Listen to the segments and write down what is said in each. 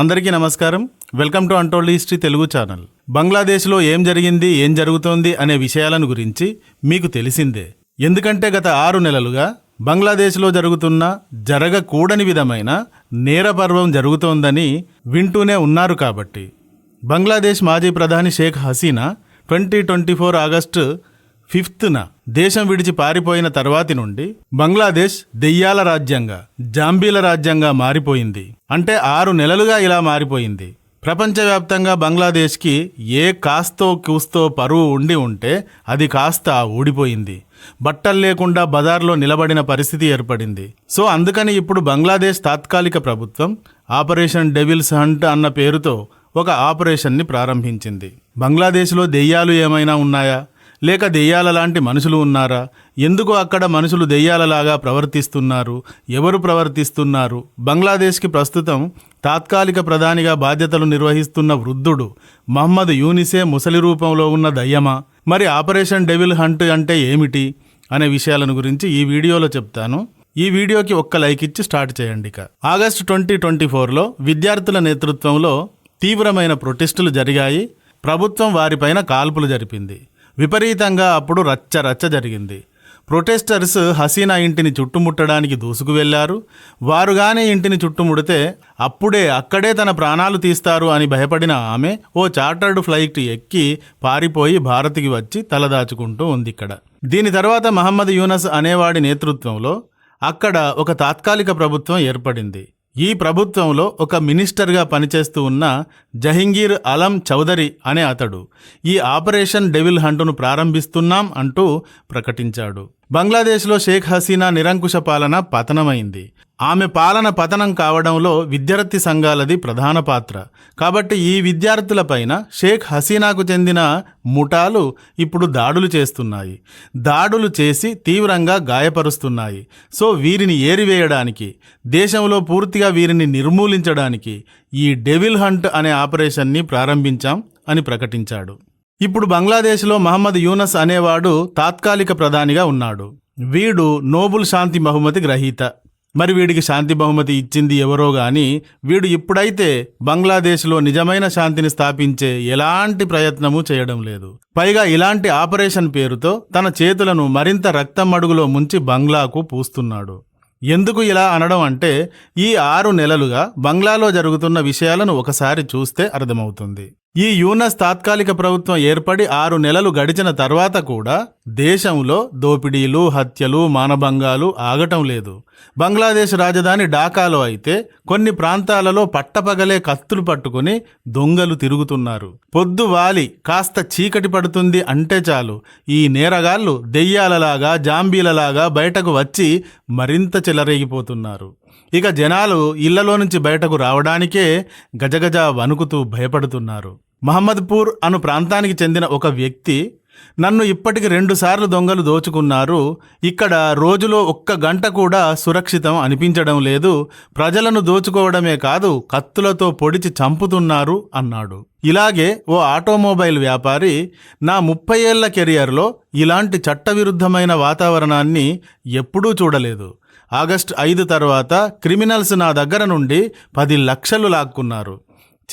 అందరికీ నమస్కారం. Welcome to untold history Telugu channel. బంగ్లాదేశ్లో ఏం జరిగింది ఏం జరుగుతోంది అనే విషయాలను గురించి మీకు తెలిసిందే. ఎందుకంటే గత ఆరు నెలలుగా బంగ్లాదేశ్లో జరుగుతున్న జరగకూడని విధమైన నేరపర్వం జరుగుతోందని వింటూనే ఉన్నారు కాబట్టి. బంగ్లాదేశ్ మాజీ ప్రధాని Sheikh Hasina twenty twenty four August ఫిఫ్త్న దేశం విడిచి పారిపోయిన తర్వాతి నుండి బంగ్లాదేశ్ దెయ్యాల రాజ్యంగా జాంబీల రాజ్యంగా మారిపోయింది. అంటే ఆరు నెలలుగా ఇలా మారిపోయింది. ప్రపంచవ్యాప్తంగా బంగ్లాదేశ్కి ఏ కాస్తో కూస్తో పరువు ఉండి ఉంటే అది కాస్త ఊడిపోయింది. బట్టలు లేకుండా బజార్లో నిలబడిన పరిస్థితి ఏర్పడింది. సో అందుకని ఇప్పుడు బంగ్లాదేశ్ తాత్కాలిక ప్రభుత్వం ఆపరేషన్ డెవిల్స్ హంట్ అన్న పేరుతో ఒక ఆపరేషన్ని ప్రారంభించింది. బంగ్లాదేశ్లో దెయ్యాలు ఏమైనా ఉన్నాయా? లేక దెయ్యాల లాంటి మనుషులు ఉన్నారా? ఎందుకు అక్కడ మనుషులు దెయ్యాలలాగా ప్రవర్తిస్తున్నారు? ఎవరు ప్రవర్తిస్తున్నారు? బంగ్లాదేశ్కి ప్రస్తుతం తాత్కాలిక ప్రధానిగా బాధ్యతలు నిర్వహిస్తున్న వృద్ధుడు మహమ్మద్ యూనిసే ముసలి రూపంలో ఉన్న దయ్యమా? మరి ఆపరేషన్ డెవిల్ హంట్ అంటే ఏమిటి? అనే విషయాలను గురించి ఈ వీడియోలో చెప్తాను. ఈ వీడియోకి ఒక్క లైక్ ఇచ్చి స్టార్ట్ చేయండి ఇక. ఆగస్టు ట్వంటీ ట్వంటీ ఫోర్లో విద్యార్థుల నేతృత్వంలో తీవ్రమైన ప్రొటెస్టులు జరిగాయి. ప్రభుత్వం వారిపైన కాల్పులు జరిపింది. విపరీతంగా అప్పుడు రచ్చ రచ్చ జరిగింది. ప్రొటెస్టర్స్ హసీనా ఇంటిని చుట్టుముట్టడానికి దూసుకు వెళ్ళారు వారుగానే ఇంటిని చుట్టుముడితే అప్పుడే అక్కడే తన ప్రాణాలు తీస్తారు అని భయపడిన ఆమె ఓ చార్టర్డ్ ఫ్లైట్ ఎక్కి పారిపోయి భారత్కి వచ్చి తలదాచుకుంటూ ఉంది ఇక్కడ. దీని తర్వాత మహమ్మద్ యూనస్ అనేవాడి నేతృత్వంలో అక్కడ ఒక తాత్కాలిక ప్రభుత్వం ఏర్పడింది. ఈ ప్రభుత్వంలో ఒక మినిస్టర్గా పనిచేస్తూ ఉన్న జహంగీర్ అలం చౌదరి అనే అతడు. ఈ ఆపరేషన్ డెవిల్ హంటును ప్రారంభిస్తున్నాం అంటూ ప్రకటించాడు. బంగ్లాదేశ్లో షేక్ హసీనా నిరంకుశ పాలన పతనమైంది. ఆమె పాలన పతనం కావడంలో విద్యార్థి సంఘాలది ప్రధాన పాత్ర. కాబట్టి ఈ విద్యార్థులపైన షేక్ హసీనాకు చెందిన ముఠాలు ఇప్పుడు దాడులు చేస్తున్నాయి. దాడులు చేసి తీవ్రంగా గాయపరుస్తున్నాయి. సో వీరిని ఏరివేయడానికి దేశంలో పూర్తిగా వీరిని నిర్మూలించడానికి ఈ డెవిల్ హంట్ అనే ఆపరేషన్ని ప్రారంభించాం అని ప్రకటించాడు. ఇప్పుడు బంగ్లాదేశ్లో మహమ్మద్ యూనస్ అనేవాడు తాత్కాలిక ప్రధానిగా ఉన్నాడు. వీడు నోబుల్ శాంతి బహుమతి గ్రహీత. మరి వీడికి శాంతి బహుమతి ఇచ్చింది ఎవరో గాని వీడు ఇప్పుడైతే బంగ్లాదేశ్లో నిజమైన శాంతిని స్థాపించే ఎలాంటి ప్రయత్నము చేయడం లేదు. పైగా ఇలాంటి ఆపరేషన్ పేరుతో తన చేతులను మరింత రక్తం అడుగులో ముంచి బంగ్లాకు పూస్తున్నాడు. ఎందుకు ఇలా అనడం అంటే ఈ ఆరు నెలలుగా బంగ్లాలో జరుగుతున్న విషయాలను ఒకసారి చూస్తే అర్థమవుతుంది. ఈ యూనస్ తాత్కాలిక ప్రభుత్వం ఏర్పడి ఆరు నెలలు గడిచిన తర్వాత కూడా దేశంలో దోపిడీలు హత్యలు మానభంగాలు ఆగటం లేదు. బంగ్లాదేశ్ రాజధాని ఢాకాలో అయితే కొన్ని ప్రాంతాలలో పట్టపగలే కత్తులు పట్టుకుని దొంగలు తిరుగుతున్నారు. పొద్దు వాలి కాస్త చీకటి పడుతుంది అంటే చాలు. ఈ నేరగాళ్ళు దెయ్యాలలాగా జాంబీలలాగా బయటకు వచ్చి మరింత చెలరేగిపోతున్నారు. ఇక జనాలు ఇళ్ళలో నుంచి బయటకు రావడానికే గజగజ వణుకుతూ భయపడుతున్నారు. మహమ్మద్పూర్ అను ప్రాంతానికి చెందిన ఒక వ్యక్తి నన్ను ఇప్పటికి రెండుసార్లు దొంగలు దోచుకున్నారు. ఇక్కడ రోజులో ఒక్క గంట కూడా సురక్షితం అనిపించడం లేదు. ప్రజలను దోచుకోవడమే కాదు కత్తులతో పొడిచి చంపుతున్నారు అన్నాడు. ఇలాగే ఓ ఆటోమొబైల్ వ్యాపారి నా ముప్పై ఏళ్ళ కెరియర్లో ఇలాంటి చట్టవిరుద్ధమైన వాతావరణాన్ని ఎప్పుడూ చూడలేదు. ఆగస్టు ఐదు తర్వాత క్రిమినల్స్ నా దగ్గర నుండి పది లక్షలు లాక్కున్నారు.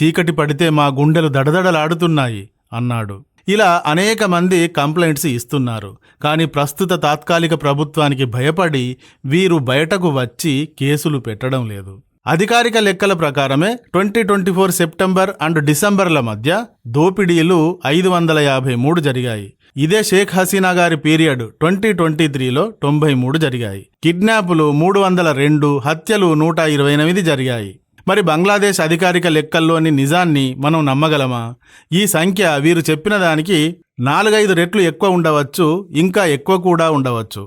చీకటి పడితే మా గుండెలు దడదడలాడుతున్నాయి అన్నాడు. ఇలా అనేక మంది కంప్లైంట్స్ ఇస్తున్నారు. కానీ ప్రస్తుత తాత్కాలిక ప్రభుత్వానికి భయపడి వీరు బయటకు వచ్చి కేసులు పెట్టడం లేదు. అధికారిక లెక్కల ప్రకారమే twenty twenty four September and డిసెంబర్ల మధ్య దోపిడీలు ఐదు వందల యాభై మూడు జరిగాయి. ఇదే షేక్ హసీనా గారి పీరియడ్ ట్వంటీ ట్వంటీ త్రీలో తొంభై మూడు జరిగాయి. కిడ్నాపులు మూడు వందల రెండు హత్యలు నూట ఇరవై ఎనిమిది జరిగాయి. మరి బంగ్లాదేశ్ అధికారిక లెక్కల్లోని నిజాన్ని మనం నమ్మగలమా? ఈ సంఖ్య వీరు చెప్పిన దానికి నాలుగైదు రెట్లు ఎక్కువ ఉండవచ్చు ఇంకా ఎక్కువ కూడా ఉండవచ్చు.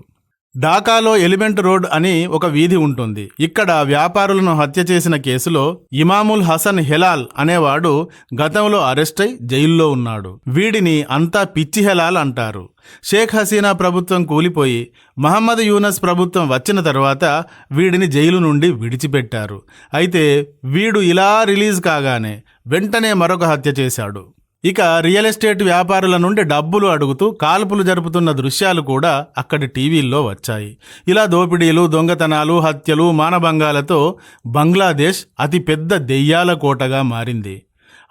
ఢాకాలో ఎలిమెంట్ రోడ్ అని ఒక వీధి ఉంటుంది. ఇక్కడ వ్యాపారులను హత్య చేసిన కేసులో ఇమాముల్ హసన్ హెలాల్ అనేవాడు గతంలో అరెస్ట్ అయి జైల్లో ఉన్నాడు. వీడిని అంతా పిచ్చి హెలాల్ అంటారు. షేక్ హసీనా ప్రభుత్వం కూలిపోయి మహమ్మద్ యూనస్ ప్రభుత్వం వచ్చిన తర్వాత వీడిని జైలు నుండి విడిచిపెట్టారు. అయితే వీడు ఇలా రిలీజ్ కాగానే వెంటనే మరొక హత్య చేశాడు. ఇక రియల్ ఎస్టేట్ వ్యాపారుల నుండి డబ్బులు అడుగుతూ కాల్పులు జరుపుతున్న దృశ్యాలు కూడా అక్కడి టీవీల్లో వచ్చాయి. ఇలా దోపిడీలు దొంగతనాలు హత్యలు మానభంగాలతో బంగ్లాదేశ్ అతిపెద్ద దెయ్యాల కోటగా మారింది.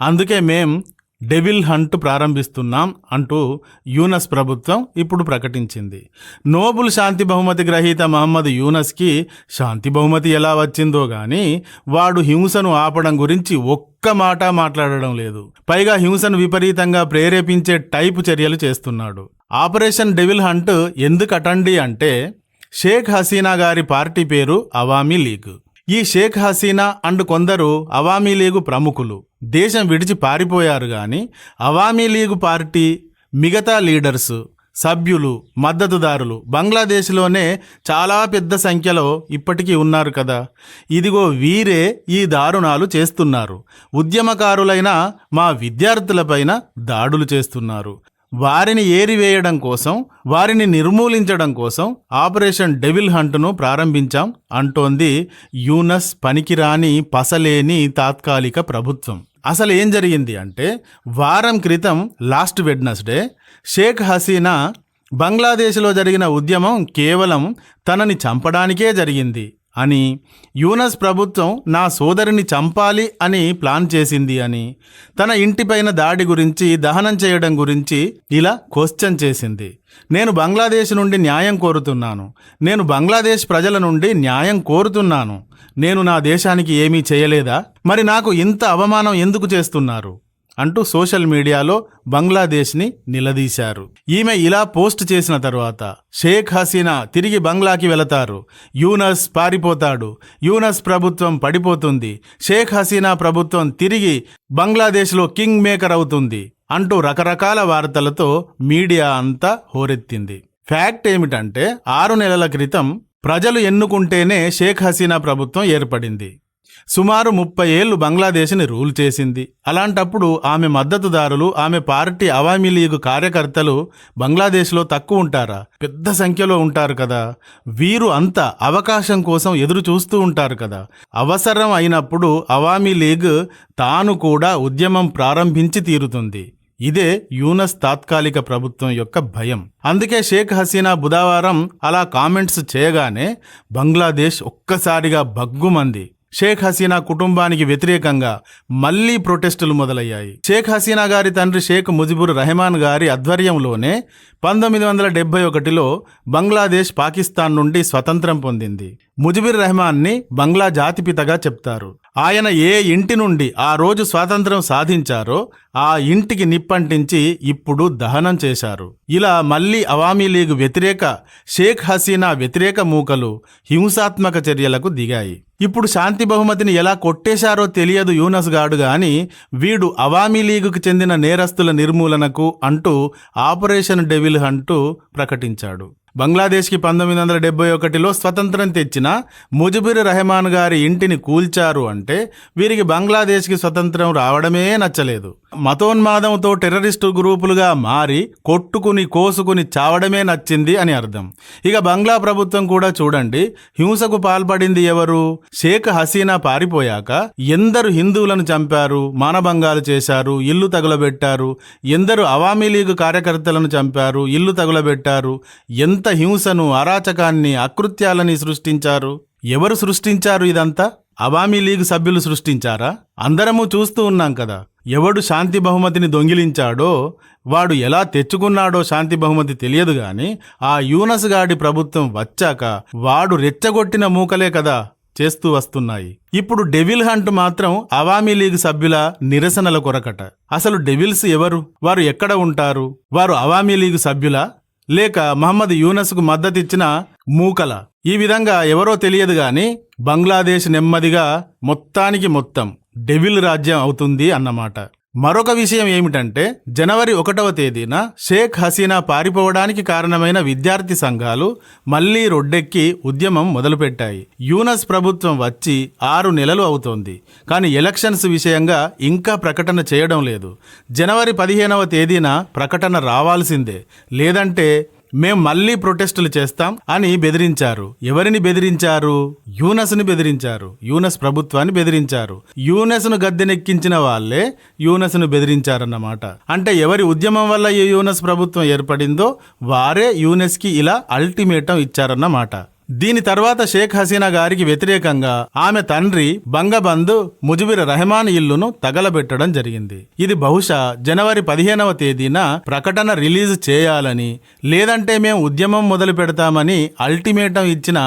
అందుకే మేం డెవిల్ హంట్ ప్రారంభిస్తున్నాం అంటూ యూనస్ ప్రభుత్వం ఇప్పుడు ప్రకటించింది. నోబుల్ శాంతి బహుమతి గ్రహీత మహమ్మద్ యూనస్కి శాంతి బహుమతి ఎలా వచ్చిందో గాని వాడు హింసను ఆపడం గురించి ఒక్క మాట మాట్లాడడం లేదు. పైగా హింసను విపరీతంగా ప్రేరేపించే టైపు చర్యలు చేస్తున్నాడు. ఆపరేషన్ డెవిల్ హంట్ ఎందుకటండి అంటే షేక్ హసీనా గారి పార్టీ పేరు అవామీ లీగ్. ఈ షేక్ హసీనా అండ్ కొందరు అవామీ లీగు ప్రముఖులు. దేశం విడిచి పారిపోయారు గాని అవామీ లీగు పార్టీ మిగతా లీడర్స్ సభ్యులు మద్దతుదారులు బంగ్లాదేశ్లోనే చాలా పెద్ద సంఖ్యలో ఇప్పటికీ ఉన్నారు కదా. ఇదిగో వీరే ఈ దారుణాలు చేస్తున్నారు. ఉద్యమకారులైన మా విద్యార్థులపైన దాడులు చేస్తున్నారు. వారిని ఏరివేయడం కోసం వారిని నిర్మూలించడం కోసం ఆపరేషన్ డెవిల్ హంట్ను ప్రారంభించాం అంటోంది యూనస్ పనికిరాని పసలేని తాత్కాలిక ప్రభుత్వం. అసలు ఏం జరిగింది అంటే వారం క్రితం లాస్ట్ వెడ్నస్డే షేక్ హసీనా బంగ్లాదేశ్లో జరిగిన ఉద్యమం కేవలం తనని చంపడానికే జరిగింది. అని యూనస్ ప్రభుత్వం నా సోదరిని చంపాలి అని ప్లాన్ చేసింది అని తన ఇంటిపైన దాడి గురించి దహనం చేయడం గురించి ఇలా క్వశ్చన్ చేసింది. నేను బంగ్లాదేశ్ నుండి న్యాయం కోరుతున్నాను. నేను బంగ్లాదేశ్ ప్రజల నుండి న్యాయం కోరుతున్నాను. నేను నా దేశానికి ఏమీ చేయలేదా? మరి నాకు ఇంత అవమానం ఎందుకు చేస్తున్నారు? అంటూ సోషల్ మీడియాలో బంగ్లాదేశ్ని నిలదీశారు. ఈమె ఇలా పోస్ట్ చేసిన తర్వాత షేక్ హసీనా తిరిగి బంగ్లాకి వెళతారు. యూనస్ పారిపోతాడు. యూనస్ ప్రభుత్వం పడిపోతుంది. షేక్ హసీనా ప్రభుత్వం తిరిగి బంగ్లాదేశ్లో కింగ్ మేకర్ అవుతుంది అంటూ రకరకాల వార్తలతో మీడియా అంతా హోరెత్తింది. ఫ్యాక్ట్ ఏమిటంటే ఆరు నెలల క్రితం ప్రజలు ఎన్నుకుంటేనే షేక్ హసీనా ప్రభుత్వం ఏర్పడింది. సుమారు ముప్పై ఏళ్ళు బంగ్లాదేశ్ని రూల్ చేసింది. అలాంటప్పుడు ఆమె మద్దతుదారులు ఆమె పార్టీ అవామీ లీగ్ కార్యకర్తలు బంగ్లాదేశ్లో తక్కువ ఉంటారా? పెద్ద సంఖ్యలో ఉంటారు కదా. వీరు అంతా అవకాశం కోసం ఎదురు చూస్తూ ఉంటారు కదా. అవసరం అయినప్పుడు అవామీ లీగ్ తాను కూడా ఉద్యమం ప్రారంభించి తీరుతుంది. ఇదే యూనస్ తాత్కాలిక ప్రభుత్వం యొక్క భయం. అందుకే షేక్ హసీనా బుధవారం అలా కామెంట్స్ చేయగానే బంగ్లాదేశ్ ఒక్కసారిగా భగ్గుమంది. షేక్ హసీనా కుటుంబానికి వ్యతిరేకంగా మళ్ళీ ప్రొటెస్టులు మొదలయ్యాయి. షేక్ హసీనా గారి తండ్రి షేక్ ముజిబుర్ రెహమాన్ గారి ఆధ్వర్యంలోనే పంతొమ్మిది వందల డెబ్బై ఒకటిలో బంగ్లాదేశ్ పాకిస్తాన్ నుండి స్వతంత్రం పొందింది. ముజిబుర్ రెహమాన్ని బంగ్లా జాతిపితగా చెప్తారు. ఆయన ఏ ఇంటి నుండి ఆ రోజు స్వాతంత్రం సాధించారో ఆ ఇంటికి నిప్పంటించి ఇప్పుడు దహనం చేశారు. ఇలా మళ్ళీ అవామీ లీగ్ వ్యతిరేక షేక్ హసీనా వ్యతిరేక మూకలు హింసాత్మక చర్యలకు దిగాయి. ఇప్పుడు శాంతి బహుమతిని ఎలా కొట్టేశారో తెలియదు యూనస్ గాడు గాని వీడు అవామీ లీగుకు చెందిన నేరస్తుల నిర్మూలనకు అంటూ ఆపరేషన్ డెవిల్ అంటూ ప్రకటించాడు. బంగ్లాదేశ్కి పంతొమ్మిది వందల డెబ్బై ఒకటిలో స్వతంత్రం తెచ్చిన ముజిబుర్ రెహమాన్ గారి ఇంటిని కూల్చారు అంటే వీరికి బంగ్లాదేశ్కి స్వతంత్రం రావడమే నచ్చలేదు. మతోన్మాదంతో టెర్రరిస్టు గ్రూపులుగా మారి కొట్టుకుని కోసుకుని చావడమే నచ్చింది అని అర్థం. ఇక బంగ్లా ప్రభుత్వం కూడా చూడండి హింసకు పాల్పడింది ఎవరు? షేక్ హసీనా పారిపోయాక ఎందరు హిందువులను చంపారు మానభంగాలు చేశారు ఇల్లు తగులబెట్టారు ఎందరు అవామీ లీగ్ కార్యకర్తలను చంపారు ఇల్లు తగులబెట్టారు ఎంత హింసను అరాచకాన్ని అకృత్యాలని సృష్టించారు? ఎవరు సృష్టించారు ఇదంతా? అవామీ లీగ్ సభ్యులు సృష్టించారా? అందరము చూస్తూ ఉన్నాం కదా. ఎవడు శాంతి బహుమతిని దొంగిలించాడో వాడు ఎలా తెచ్చుకున్నాడో శాంతి బహుమతి తెలియదు గాని ఆ యూనస్ గాడి ప్రభుత్వం వచ్చాక వాడు రెచ్చగొట్టిన మూకలే కదా చేస్తూ వస్తున్నాయి. ఇప్పుడు డెవిల్ హంట్ మాత్రం అవామీ లీగ్ సభ్యుల నిరసనల కొరకట. అసలు డెవిల్స్ ఎవరు? వారు ఎక్కడ ఉంటారు? వారు అవామీ లీగ్ సభ్యులా? లేక మహమ్మద్ యూనస్కు మద్దతిచ్చిన మూకల. ఈ విధంగా ఎవరో తెలియదు గాని బంగ్లాదేశ్ నెమ్మదిగా మొత్తానికి మొత్తం డెవిల్ రాజ్యం అవుతుంది అన్నమాట. మరొక విషయం ఏమిటంటే జనవరి ఒకటవ తేదీన షేక్ హసీనా పారిపోవడానికి కారణమైన విద్యార్థి సంఘాలు మళ్ళీ రొడ్డెక్కి ఉద్యమం మొదలుపెట్టాయి. యూనస్ ప్రభుత్వం వచ్చి ఆరు నెలలు అవుతోంది. కానీ ఎలక్షన్స్ విషయంగా ఇంకా ప్రకటన చేయడం లేదు. జనవరి పదిహేనవ తేదీన ప్రకటన రావాల్సిందే. లేదంటే మేము మళ్ళీ ప్రొటెస్టులు చేస్తాం అని బెదిరించారు. ఎవరిని బెదిరించారు? యూనస్ని బెదిరించారు. యూనస్ ప్రభుత్వాన్ని బెదిరించారు. యూనస్ను గద్దెనెక్కించిన వాళ్ళే యూనస్ను బెదిరించారన్నమాట. అంటే ఎవరి ఉద్యమం వల్ల ఈ యూనస్ ప్రభుత్వం ఏర్పడిందో వారే యూనెస్కి ఇలా అల్టిమేటం ఇచ్చారన్నమాట. దీని తర్వాత షేక్ హసీనా గారికి వ్యతిరేకంగా ఆమె తండ్రి బంగబంధు ముజిబిర్ రెహమాన్ ఇల్లును తగలబెట్టడం జరిగింది. ఇది బహుశా జనవరి పదిహేనవ తేదీన ప్రకటన రిలీజ్ చేయాలని లేదంటే మేము ఉద్యమం మొదలు పెడతామని అల్టిమేటం ఇచ్చిన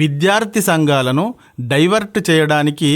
విద్యార్థి సంఘాలను డైవర్ట్ చేయడానికి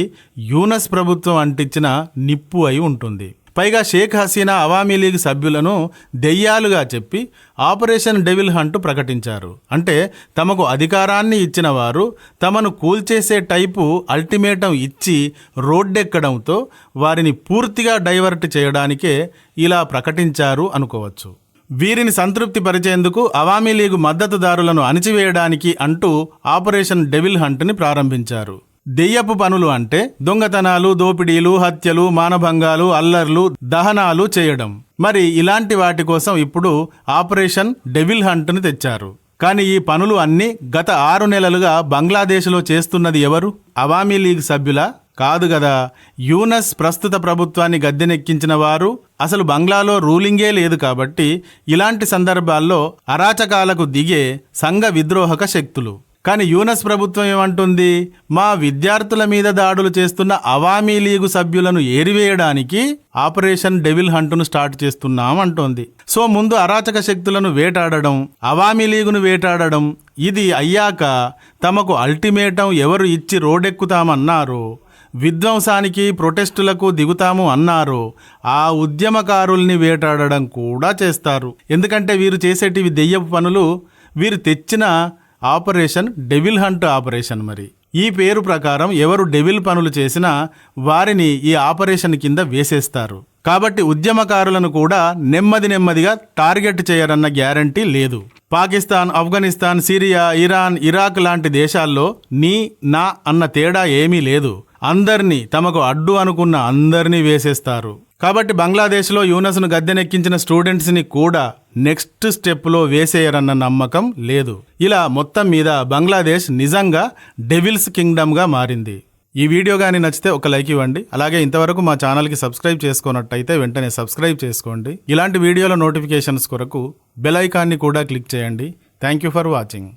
యూనస్ ప్రభుత్వం అంటించిన నిప్పు అయి ఉంటుంది. పైగా షేక్ హసీనా అవామీ లీగ్ సభ్యులను దెయ్యాలుగా చెప్పి ఆపరేషన్ డెవిల్ హంట్ ప్రకటించారు. అంటే తమకు అధికారాన్ని ఇచ్చిన వారు తమను కూల్చేసే టైపు అల్టిమేటం ఇచ్చి రోడ్డెక్కడంతో వారిని పూర్తిగా డైవర్ట్ చేయడానికే ఇలా ప్రకటించారు అనుకోవచ్చు. వీరిని సంతృప్తి పరిచేందుకు అవామీ లీగు మద్దతుదారులను అణిచివేయడానికి అంటూ ఆపరేషన్ డెవిల్ హంట్ని ప్రారంభించారు. దెయ్యపు పనులు అంటే దొంగతనాలు దోపిడీలు హత్యలు మానభంగాలు అల్లర్లు దహనాలు చేయడం. మరి ఇలాంటి వాటి కోసం ఇప్పుడు ఆపరేషన్ డెవిల్ హంట్ను తెచ్చారు. కానీ ఈ పనులు అన్నీ గత ఆరు నెలలుగా బంగ్లాదేశ్లో చేస్తున్నది ఎవరు? అవామీ లీగ్ సభ్యుల? కాదు కదా. యూనస్ ప్రస్తుత ప్రభుత్వాన్ని గద్దెనెక్కించిన వారు? అసలు బంగ్లాలో రూలింగే లేదు కాబట్టి ఇలాంటి సందర్భాల్లో అరాచకాలకు దిగే సంఘ విద్రోహక శక్తులు. కానీ యూనస్ ప్రభుత్వం ఏమంటుంది? మా విద్యార్థుల మీద దాడులు చేస్తున్న అవామీ లీగు సభ్యులను ఏరివేయడానికి ఆపరేషన్ డెవిల్ హంటును స్టార్ట్ చేస్తున్నాం అంటోంది. సో ముందు అరాచక శక్తులను వేటాడడం అవామీ లీగును వేటాడడం ఇది అయ్యాక తమకు అల్టిమేటం ఎవరు ఇచ్చి రోడెక్కుతామన్నారు. విధ్వంసానికి ప్రొటెస్టులకు దిగుతాము అన్నారు. ఆ ఉద్యమకారుల్ని వేటాడడం కూడా చేస్తారు. ఎందుకంటే వీరు చేసేటివి దెయ్యపు పనులు వీరు తెచ్చిన ఆపరేషన్ డెవిల్ హంట్ ఆపరేషన్ మరి. ఈ పేరు ప్రకారం ఎవరు డెవిల్ పనులు చేసినా వారిని ఈ ఆపరేషన్ కింద వేసేస్తారు. కాబట్టి ఉద్యమకారులను కూడా నెమ్మది నెమ్మదిగా టార్గెట్ చేయరన్న గ్యారంటీ లేదు. Pakistan Afghanistan Syria Iran Iraq లాంటి దేశాల్లో నీ నా అన్న తేడా ఏమీ లేదు. అందరినీ తమకు అడ్డు అనుకున్న అందరినీ వేసేస్తారు. కాబట్టి బంగ్లాదేశ్లో యూనస్ను గద్దెనెక్కించిన స్టూడెంట్స్ని కూడా నెక్స్ట్ స్టెప్లో వేసేయరన్న నమ్మకం లేదు. ఇలా మొత్తం మీద బంగ్లాదేశ్ నిజంగా డెవిల్స్ కింగ్డమ్గా మారింది. ఈ వీడియో కానీ నచ్చితే ఒక లైక్ ఇవ్వండి. అలాగే ఇంతవరకు మా ఛానల్కి సబ్స్క్రైబ్ చేసుకున్నట్టయితే వెంటనే సబ్స్క్రైబ్ చేసుకోండి. ఇలాంటి వీడియోల నోటిఫికేషన్స్ కొరకు బెల్ ఐకాన్ని కూడా క్లిక్ చేయండి. Thank you for watching.